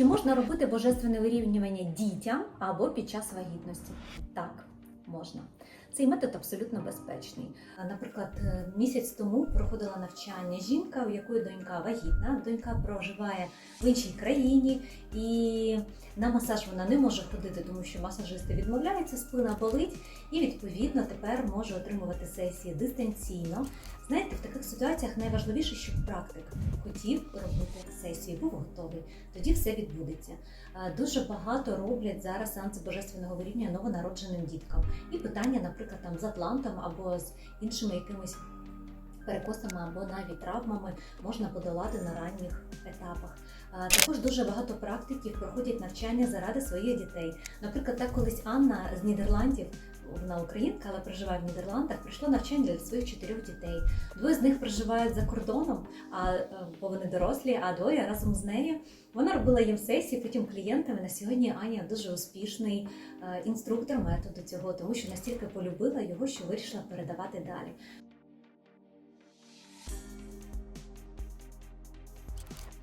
Чи можна робити божественне вирівнювання дітям або під час вагітності? Так, можна. Цей метод абсолютно безпечний. Наприклад, е, місяць тому проходила навчання жінка, у якої донька вагітна. Донька проживає в іншій країні, і на масаж вона не може ходити, тому що масажисти відмовляються, спина болить, і відповідно тепер може отримувати сесії дистанційно. Знаєте, в таких ситуаціях найважливіше, щоб практик хотів робити сесію, був готовий. Тоді все відбудеться. Дуже багато роблять зараз сеанси божественного вирівнювання новонародженим діткам. І питання, наприклад, там з атлантом або з іншими якимись перекосами або навіть травмами можна подолати на ранніх етапах. Також дуже багато практиків проходять навчання заради своїх дітей. Наприклад, так колись Анна з Нідерландів. Вона українка, але проживає в Нідерландах. Прийшло навчання для своїх чотирьох дітей. Двоє з них проживають за кордоном, а е, бо вони дорослі, а двоє разом з нею. Вона робила їм сесії, потім клієнтами. На сьогодні Аня дуже успішний е, інструктор методу цього, тому що настільки полюбила його, що вирішила передавати далі.